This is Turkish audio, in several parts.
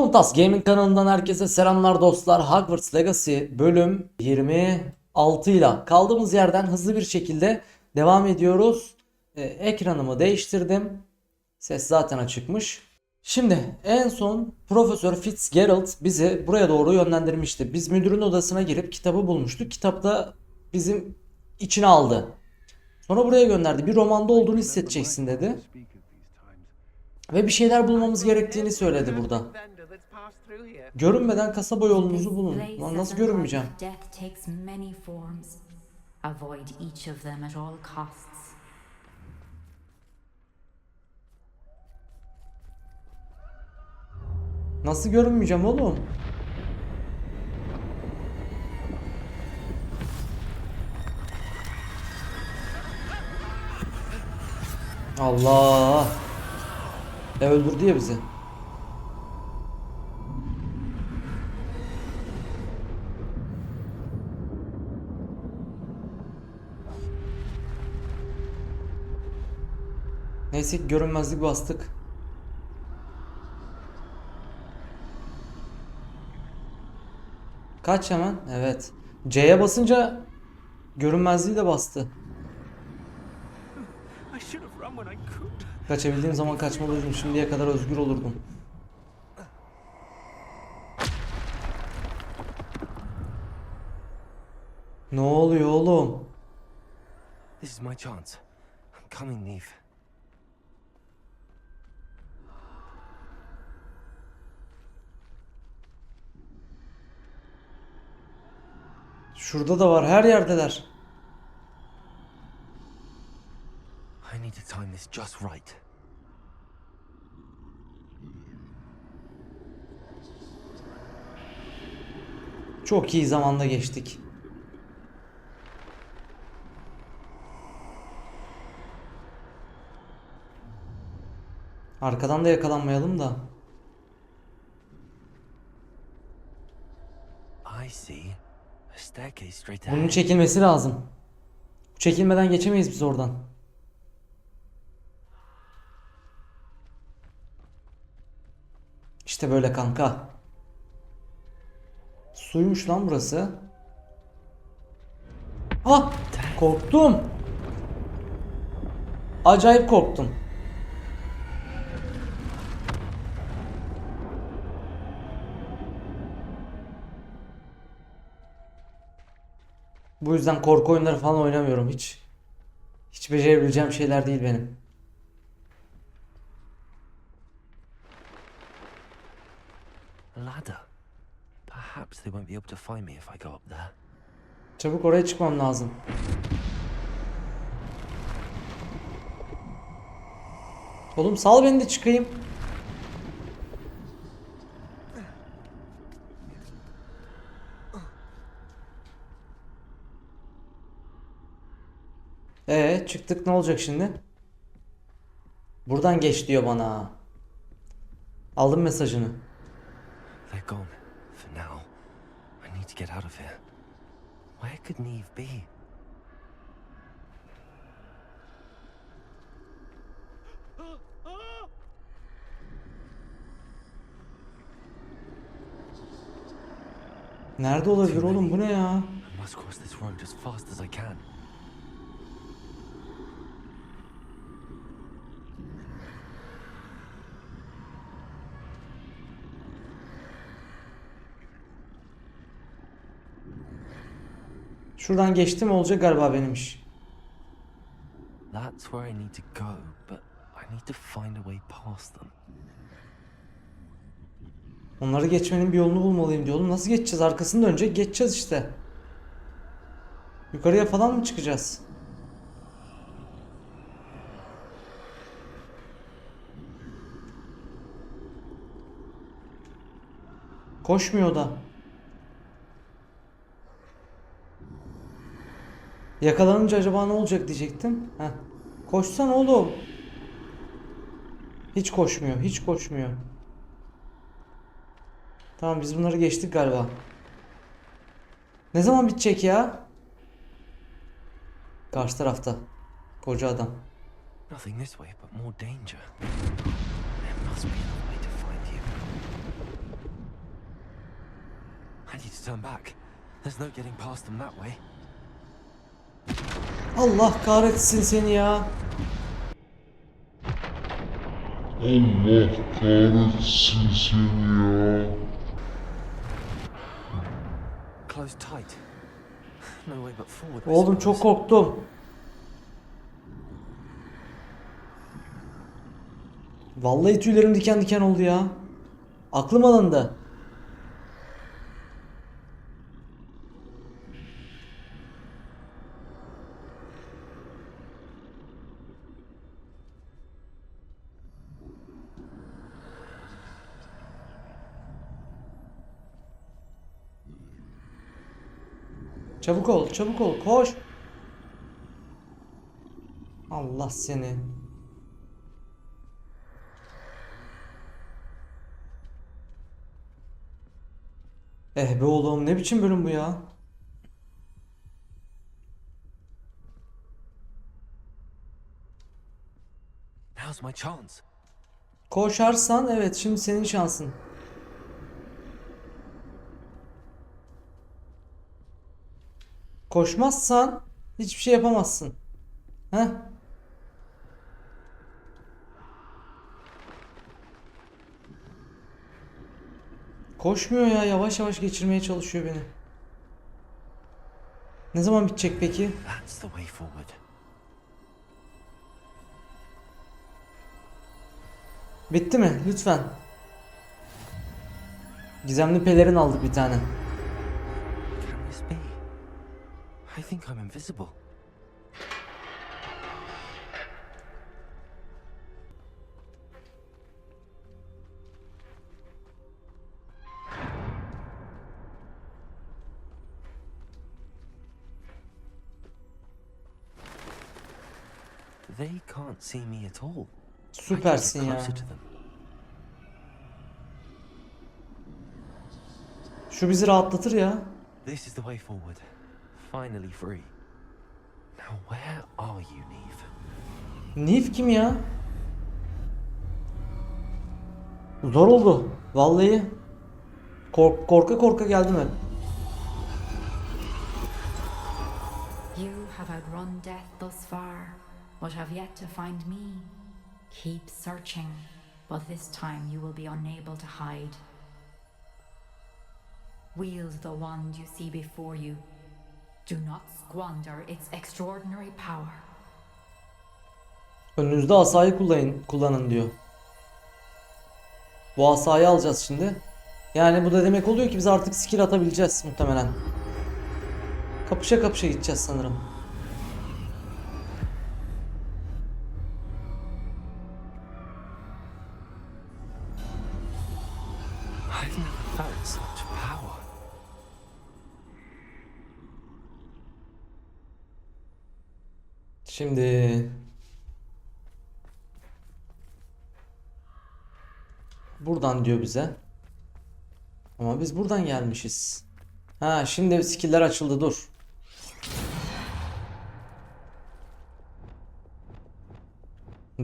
Komutas Gaming kanalından herkese selamlar dostlar. Hogwarts Legacy bölüm 26 ile kaldığımız yerden hızlı bir şekilde devam ediyoruz. Ee, ekranımı değiştirdim. Ses zaten açıkmış. Şimdi en son Profesör Fitzgerald bizi buraya doğru yönlendirmişti. Biz müdürün odasına girip kitabı bulmuştuk. Kitapta bizim içine aldı. Sonra buraya gönderdi. Bir romanda olduğunu hissedeceksin dedi. Ve bir şeyler bulmamız gerektiğini söyledi burada. Görünmeden kasaba yolunuzu bulun. Lan nasıl görünmeyeceğim? Avoid each of them at all costs. Nasıl görünmeyeceğim oğlum? Allah. E öldürdü ya bizi. Ki görünmezlik bastık. Kaç hemen? Evet. C'ye basınca görünmezliği de bastı. Kaçabildiğim zaman kaçmalıydım. Şimdiye kadar özgür olurdum. Ne oluyor oğlum? This is my chance. I'm coming, Neve. Şurada da var. Her yerdeler. I need to time this just right. Çok iyi zamanda geçtik. Arkadan da yakalanmayalım da. I see Bunun çekilmesi lazım. Çekilmeden geçemeyiz biz oradan. İşte böyle kanka. Suymuş lan burası. Ah! Korktum. Acayip korktum. Bu yüzden korku oyunları falan oynamıyorum hiç. Hiç becerebileceğim şeyler değil benim. Ladder. Perhaps they won't be able to find me if I go up there. Çabuk oraya çıkmam lazım. Oğlum sal beni de çıkayım. Ee çıktık ne olacak şimdi? Buradan geç diyor bana. Aldım mesajını. They're gone. For now. I need to get out of here. Where could Neve be? Nerede olabilir oğlum bu ne ya? I must cross this road as fast as I can. Şuradan geçtim olacak galiba benim iş. That's where I need to go, but I need to find a way past them. Onları geçmenin bir yolunu bulmalıyım diyor. Oğlum nasıl geçeceğiz? Arkasını dönecek. Geçeceğiz işte. Yukarıya falan mı çıkacağız? Koşmuyor da. Yakalanınca acaba ne olacak diyecektim. Heh. Koşsan oğlum. Hiç koşmuyor. Hiç koşmuyor. Tamam biz bunları geçtik galiba. Ne zaman bitecek ya? Karşı tarafta. Koca adam. Nothing this way but more danger. There must be another way to find you. turn back. There's no getting past them that way. Allah kahretsin seni ya. Allah kahretsin seni ya. Close tight. No way but forward. Oğlum çok korktum. Vallahi tüylerim diken diken oldu ya. Aklım alındı. Çabuk ol, çabuk ol, koş. Allah seni. Eh be oğlum ne biçim bölüm bu ya? Now's my chance. Koşarsan evet şimdi senin şansın. Koşmazsan hiçbir şey yapamazsın. Heh. Koşmuyor ya yavaş yavaş geçirmeye çalışıyor beni. Ne zaman bitecek peki? Bitti mi? Lütfen. Gizemli pelerin aldık bir tane. Think I'm invisible. They can't see me at all. Süpersin ya. Şu bizi rahatlatır ya. This is the way forward. Finally free. Now where are you, Neve? Nif kim ya? Zor oldu. Vallahi. Kork korka korka geldim hep. You have outrun death thus far, but have yet to find me. Keep searching, but this time you will be unable to hide. Wield the wand you see before you. Do not squander its extraordinary power. Önünüzde asayı kullanın, kullanın diyor. Bu asayı alacağız şimdi. Yani bu da demek oluyor ki biz artık skill atabileceğiz muhtemelen. Kapışa kapışa gideceğiz sanırım. Şimdi buradan diyor bize. Ama biz buradan gelmişiz. Ha şimdi skill'ler açıldı dur.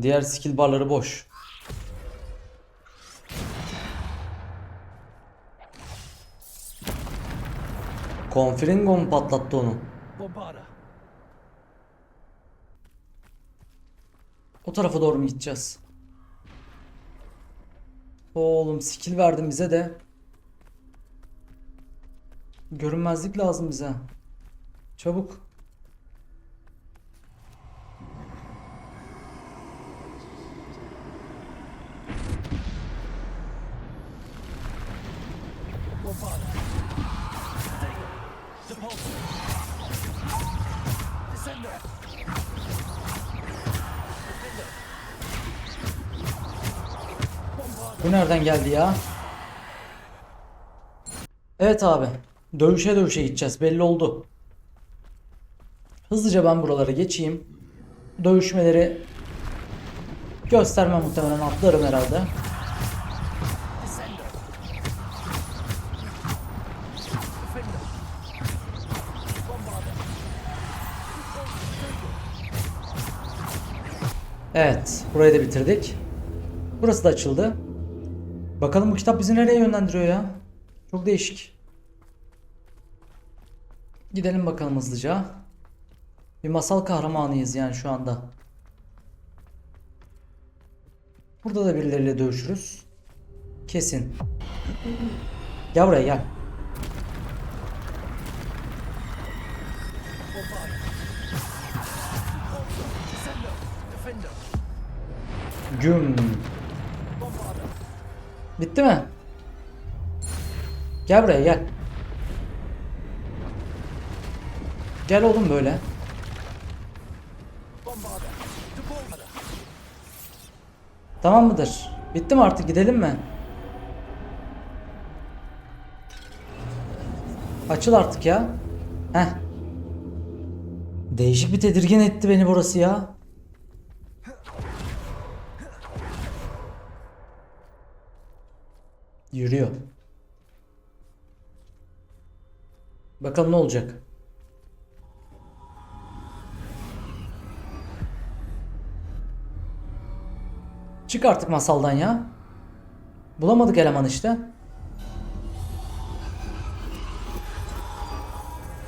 Diğer skill barları boş. Confringo mu patlattı onu? Bombarda. O tarafa doğru mu gideceğiz? Oğlum skill verdin bize de. Görünmezlik lazım bize. Çabuk. Nereden geldi ya? Evet abi. Dövüşe dövüşe gideceğiz. Belli oldu. Hızlıca ben buralara geçeyim. Dövüşmeleri göstermem muhtemelen atlarım herhalde. Evet, burayı da bitirdik. Burası da açıldı. Bakalım bu kitap bizi nereye yönlendiriyor ya? Çok değişik. Gidelim bakalım hızlıca. Bir masal kahramanıyız yani şu anda. Burada da birileriyle dövüşürüz. Kesin. Gel buraya gel. Güm. Bitti mi? Gel buraya gel. Gel oğlum böyle. Tamam mıdır? Bitti mi artık gidelim mi? Açıl artık ya. Heh. Değişik bir tedirgin etti beni burası ya. Yürüyor. Bakalım ne olacak. Çık artık masaldan ya. Bulamadık eleman işte.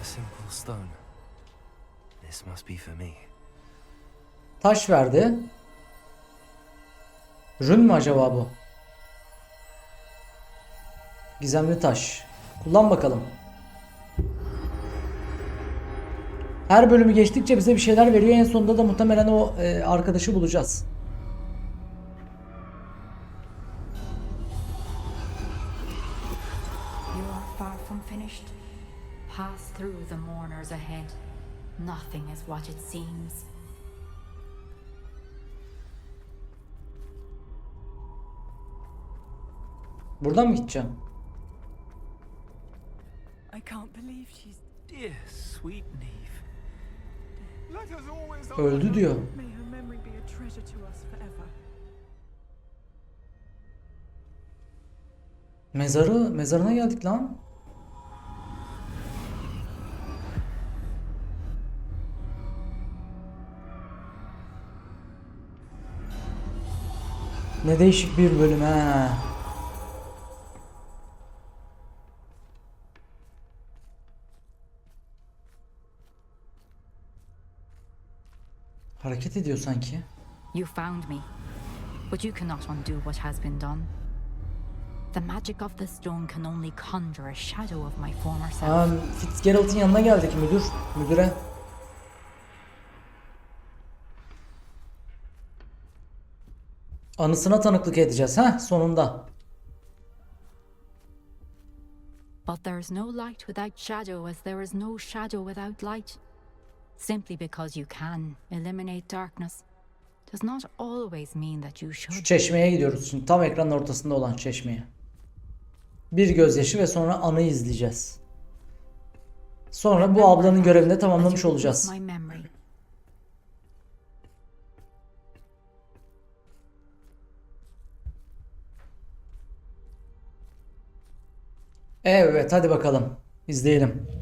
A simple stone. This must be for me. Taş verdi. Rün mü acaba bu? Gizemli taş. Kullan bakalım. Her bölümü geçtikçe bize bir şeyler veriyor. En sonunda da muhtemelen o e, arkadaşı bulacağız. You are far from finished. Pass through the mourners ahead. Nothing is what it seems. Buradan mı gideceğim? I can't believe she's. Dear sweet Neve. Let us always Öldü diyor. May her memory be a treasure to us forever. Mezarı, mezarına geldik lan. Ne değişik bir bölüm he. Hareket ediyor sanki. You found me, but you cannot undo what has been done. The magic of the stone can only conjure a shadow of my former self. Aa, Fitzgerald'in yanına geldik müdür, müdüre. Anısına tanıklık edeceğiz ha sonunda. But there is no light without shadow, as there is no shadow without light. Simply because you can eliminate darkness does not always mean that you Şu should. çeşmeye gidiyoruz şimdi tam ekranın ortasında olan çeşmeye. Bir gözyaşı ve sonra anı izleyeceğiz. Sonra bu ablanın görevini de tamamlamış olacağız. Evet hadi bakalım izleyelim.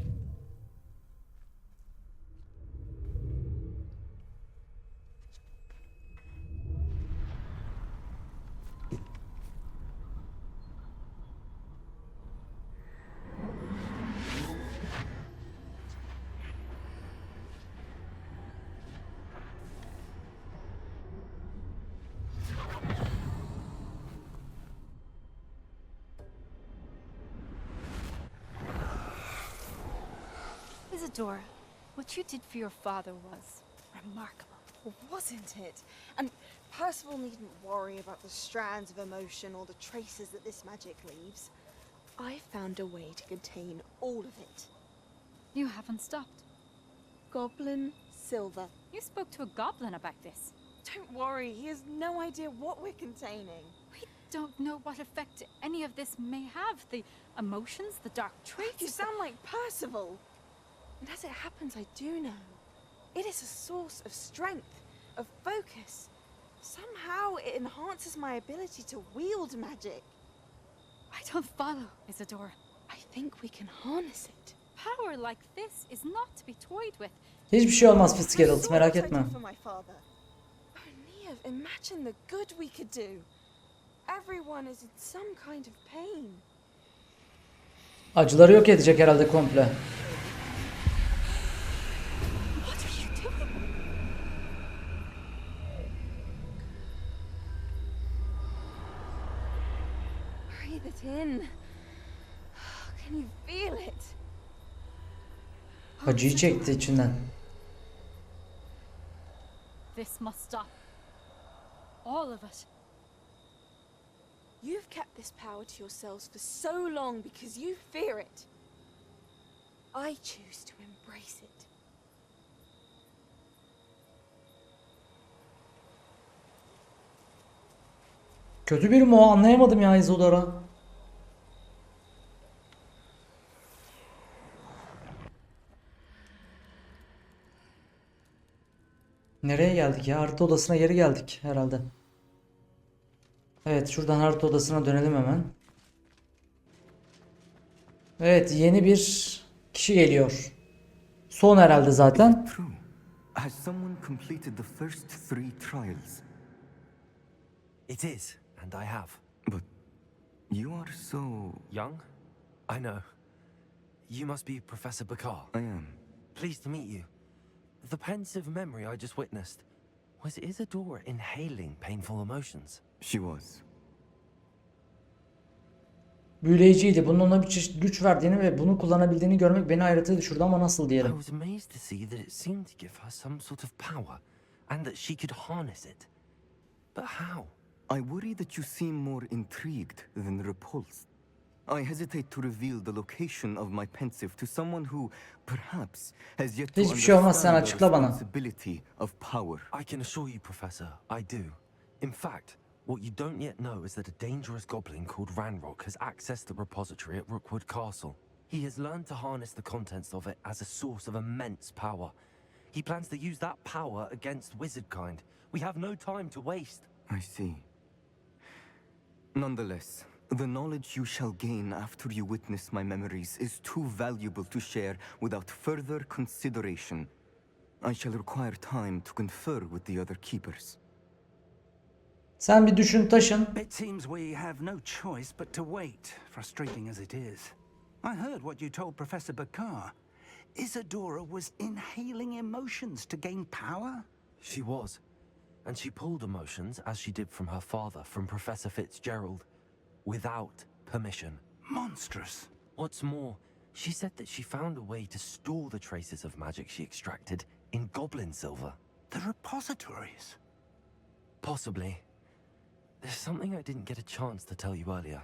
Isadora, what you did for your father was remarkable, wasn't it? And Percival needn't worry about the strands of emotion or the traces that this magic leaves. I found a way to contain all of it. You haven't stopped. Goblin Silver. You spoke to a goblin about this. Don't worry, he has no idea what we're containing. We don't know what effect any of this may have. The emotions, the dark traits. You sound like Percival. And as it happens, I do know. It is a source of strength, of focus. Somehow it enhances my ability to wield magic. I don't follow, Isadora. I think we can harness it. Power like this is not to be toyed with. Hiçbir şey olmaz I'm Fitzgerald so merak excited etme. For my father. Oh, Neve, imagine the good we could do. Everyone is in some kind of pain. Acıları yok edecek herhalde komple. İt in. Can you feel it? Acıyı çekti içinden. This must stop. All of it. You've kept this power to yourselves for so long because you fear it. I choose to embrace it. Kötü biri mi o anlayamadım ya Isadora. Nereye geldik ya? Harita odasına geri geldik herhalde. Evet şuradan harita odasına dönelim hemen. Evet yeni bir kişi geliyor. Son herhalde zaten. Has someone completed the first three trials? It is, and I have. But you are so. Young? I know. You must be Professor Bakar. I am. Pleased to meet you. The pensive memory I just witnessed. Was Isadora inhaling painful emotions? She was. Büyüleyiciydi. Bunun ona bir çeşit güç verdiğini ve bunu kullanabildiğini görmek beni hayrete düşürdü ama nasıl I diyelim. was amazed to see that it seemed to give her some sort of power, and that she could harness it. But how? I worry that you seem more intrigued than repulsed. I hesitate to reveal the location of my pensive to someone who, perhaps, has yet to Hiçbir şey olmaz, sen the açıkla bana. of power. I can assure you, Professor, I do. In fact, what you don't yet know is that a dangerous goblin called Ranrock has accessed the repository at Rookwood Castle. He has learned to harness the contents of it as a source of immense power. He plans to use that power against wizardkind. We have no time to waste. I see. Nonetheless, the knowledge you shall gain after you witness my memories is too valuable to share without further consideration. I shall require time to confer with the other keepers. Sen bir düşün taşın. It seems we have no choice but to wait, frustrating as it is. I heard what you told Professor Bakar. Isadora was inhaling emotions to gain power? She was. And she pulled emotions, as she did from her father, from Professor Fitzgerald, without permission. Monstrous. What's more, she said that she found a way to store the traces of magic she extracted in goblin silver. The repositories. Possibly. There's something I didn't get a chance to tell you earlier.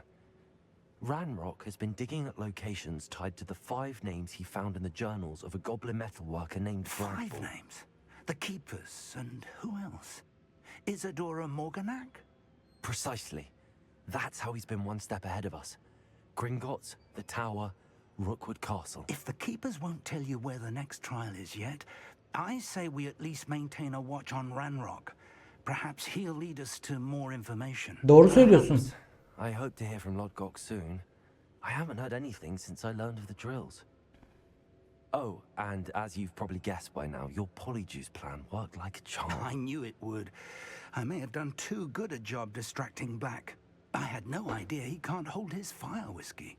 Ranrock has been digging at locations tied to the five names he found in the journals of a goblin metalworker named Five Bradford. names. The Keepers, and who else? Isadora Morganac? Precisely. That's how he's been one step ahead of us. Gringotts, the Tower, Rookwood Castle. If the Keepers won't tell you where the next trial is yet, I say we at least maintain a watch on Ranrock. Perhaps he'll lead us to more information. Doğru söylüyorsun. I hope to hear from Lodgok soon. I haven't heard anything since I learned of the drills. Oh, and as you've probably guessed by now, your polyjuice plan worked like a charm. I knew it would. I may have done too good a job distracting Black. I had no idea he can't hold his fire whiskey.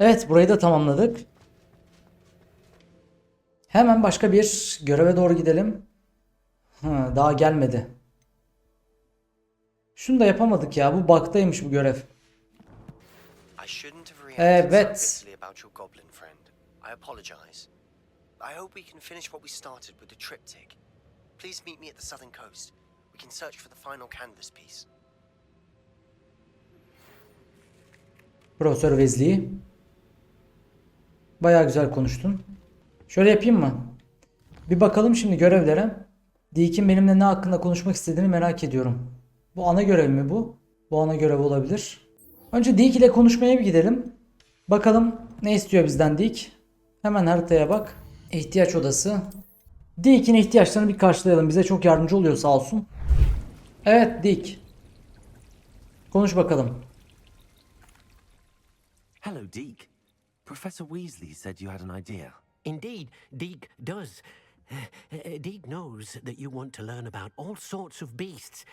Evet burayı da tamamladık. Hemen başka bir göreve doğru gidelim. Ha, daha gelmedi. Şunu da yapamadık ya. Bu bug'daymış bu görev. I shouldn't have Evet. reacted so quickly about your goblin friend. I apologize. I hope we can finish what we started with the triptych. Please meet me at the southern coast. We can search for the final canvas piece. Profesör Weasley. Bayağı güzel konuştun. Şöyle yapayım mı? Bir bakalım şimdi görevlere. Deakin benimle ne hakkında konuşmak istediğini merak ediyorum. Bu ana görev mi bu? Bu ana görev olabilir. Önce Deak ile konuşmaya bir gidelim. Bakalım ne istiyor bizden Deak. Hemen haritaya bak. İhtiyaç odası. Deak'in ihtiyaçlarını bir karşılayalım. Bize çok yardımcı oluyor sağ olsun. Evet Deak. Konuş bakalım. Hello, Deke. Professor Weasley said you had an idea. Indeed, Deke does. Uh, Deke knows that you want to learn about all sorts of beasts,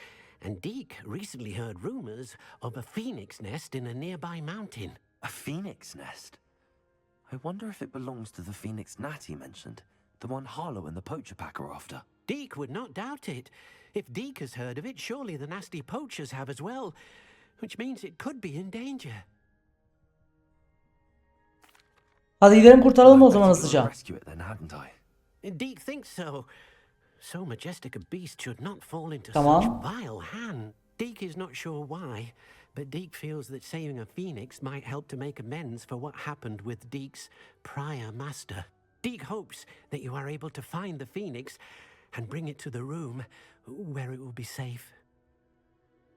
and Deke recently heard rumors of a phoenix nest in a nearby mountain. A phoenix nest? I wonder if it belongs to the phoenix gnat he mentioned. The one Harlow and the poacher pack are after. Deke would not doubt it. If Deke has heard of it, surely the nasty poachers have as well, which means it could be in danger. Hadi gidelim kurtaralım o I'd zaman better hızlıca. Rescue it then, hadn't I? Deke thinks so. So majestic a beast should not fall into Tamam. such vile hand. Deke is not sure why, but Deke feels that saving a phoenix might help to make amends for what happened with Deke's prior master. Deke hopes that you are able to find the phoenix and bring it to the room where it will be safe.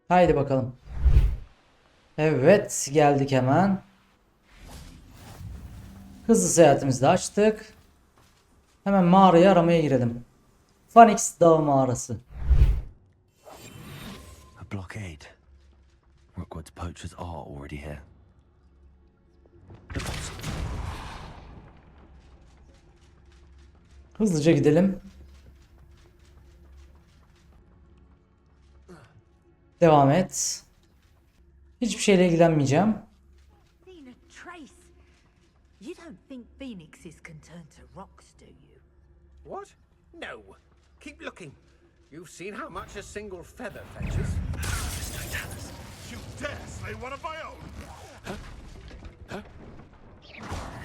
Haydi bakalım. Evet geldik hemen. Hızlı seyahatimizi de açtık. Hemen mağarayı aramaya girelim. Phoenix Dağı mağarası. A blockade. Rookwood's poachers are already here. Hızlıca gidelim. Devam et. Hiçbir şeyle ilgilenmeyeceğim. You don't think phoenixes can turn to rocks, do you? What? No. Keep looking. You've seen how much a single feather fetches. You dare slay one of my own? You've made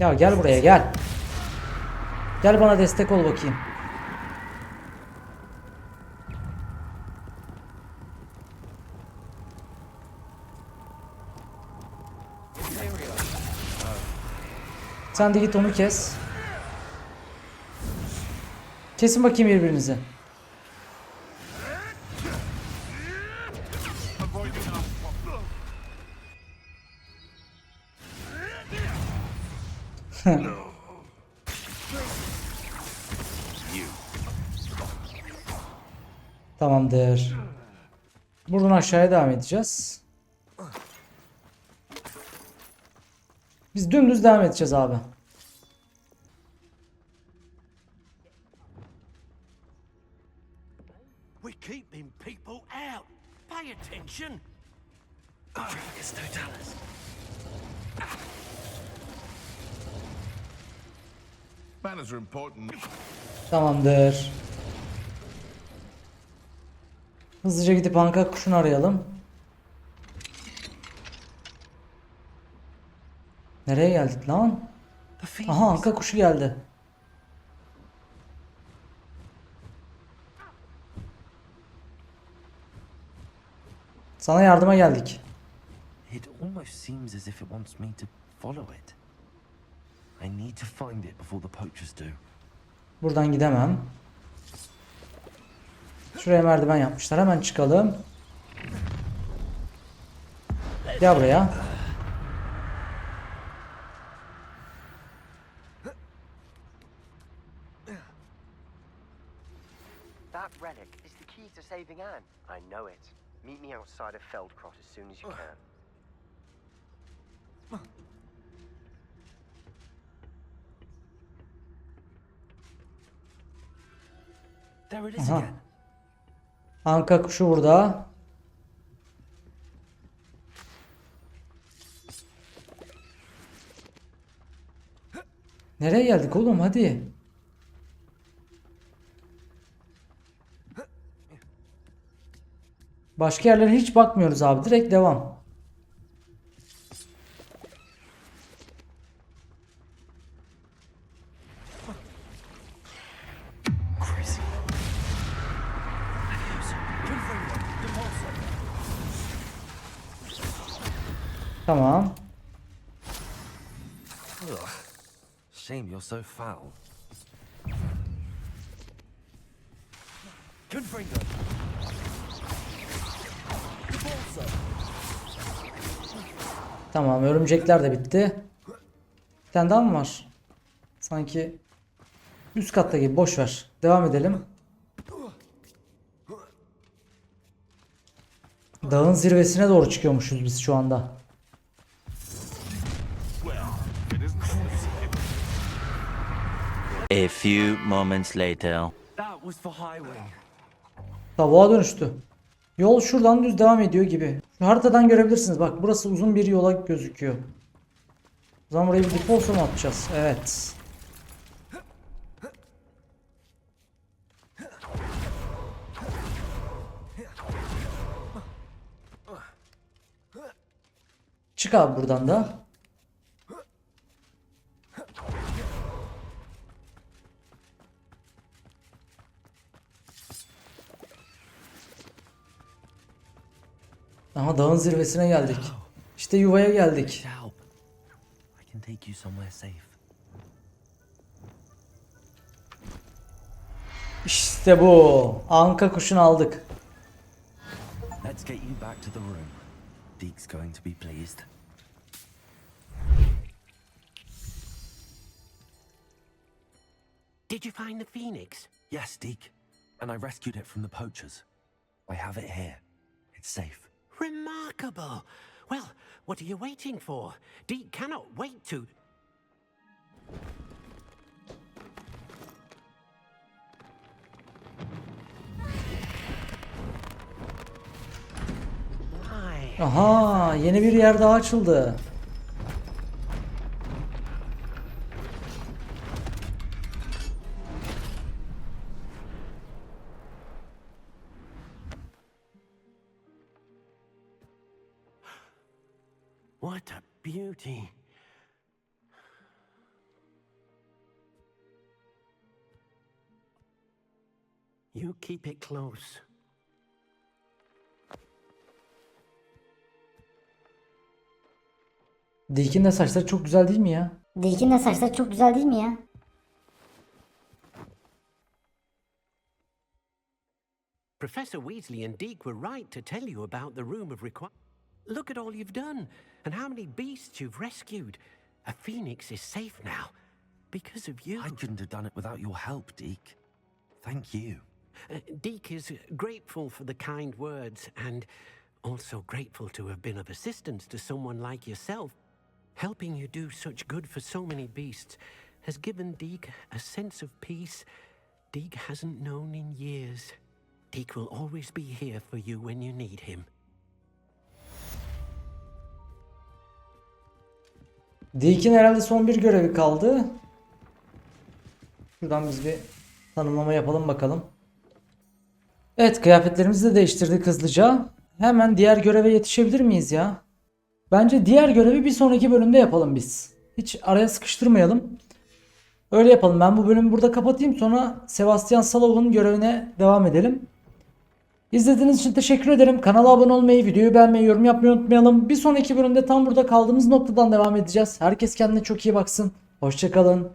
Ya gel buraya gel. Gel bana destek ol bakayım. Sen de git onu kes. Kesin bakayım birbirinizi. Tamamdır. Buradan aşağıya devam edeceğiz. Biz dümdüz devam edeceğiz abi. We're keeping people out. Pay attention. Argus Totalis. Manners Tamamdır. Hızlıca gidip anka kuşunu arayalım. Nereye geldik lan? Aha anka kuşu geldi. Sana yardıma geldik. It almost seems as if it wants me to follow it. I need to find it before the poachers do. Buradan gidemem. Şuraya merdiven yapmışlar. Hemen çıkalım. Gel buraya. That relic is the key to saving Anne. I know it. Meet me outside of Feldcroft as soon as you can. Aha. Anka kuşu burada. Nereye geldik oğlum hadi. Başka yerlere hiç bakmıyoruz abi. Direkt devam. Tamam. Shame you're so foul. Confringo. Tamam örümcekler de bitti. Bir tane daha mı var? Sanki üst katta gibi boş ver. Devam edelim. Dağın zirvesine doğru çıkıyormuşuz biz şu anda. A few moments later. That was for Highwing. Tavuğa dönüştü. Yol şuradan düz devam ediyor gibi. Şu haritadan görebilirsiniz. Bak burası uzun bir yola gözüküyor. zaman buraya bir default mu atacağız? Evet. Çık abi buradan da. Aha dağın zirvesine geldik. İşte yuvaya geldik. İşte bu. Anka kuşunu aldık. Let's get you back to the room. Deke's going to be pleased. Did you find the phoenix? Yes, Deke. And I rescued it from the poachers. I have it here. It's safe. Remarkable. Well, what are you waiting for? Deke cannot wait to. Aha yeni bir yer daha açıldı. What a beauty. You keep it close. Deakin de saçları çok güzel değil mi ya? Deakin de saçları çok güzel değil mi ya? Professor Weasley and Deke were right to tell you about the room of require. Look at all you've done and how many beasts you've rescued. A phoenix is safe now because of you. I couldn't have done it without your help, Deke. Thank you. Uh, Deke is grateful for the kind words and also grateful to have been of assistance to someone like yourself. Helping you do such good for so many beasts has given Deke a sense of peace Deke hasn't known in years. Deke will always be here for you when you need him. Deakin herhalde son bir görevi kaldı. Şuradan biz bir tanımlama yapalım bakalım. Evet kıyafetlerimizi de değiştirdik hızlıca. Hemen diğer göreve yetişebilir miyiz ya? Bence diğer görevi bir sonraki bölümde yapalım biz. Hiç araya sıkıştırmayalım. Öyle yapalım. Ben bu bölümü burada kapatayım. Sonra Sebastian Salov'un görevine devam edelim. İzlediğiniz için teşekkür ederim. Kanala abone olmayı, videoyu beğenmeyi, yorum yapmayı unutmayalım. Bir sonraki bölümde tam burada kaldığımız noktadan devam edeceğiz. Herkes kendine çok iyi baksın. Hoşçakalın.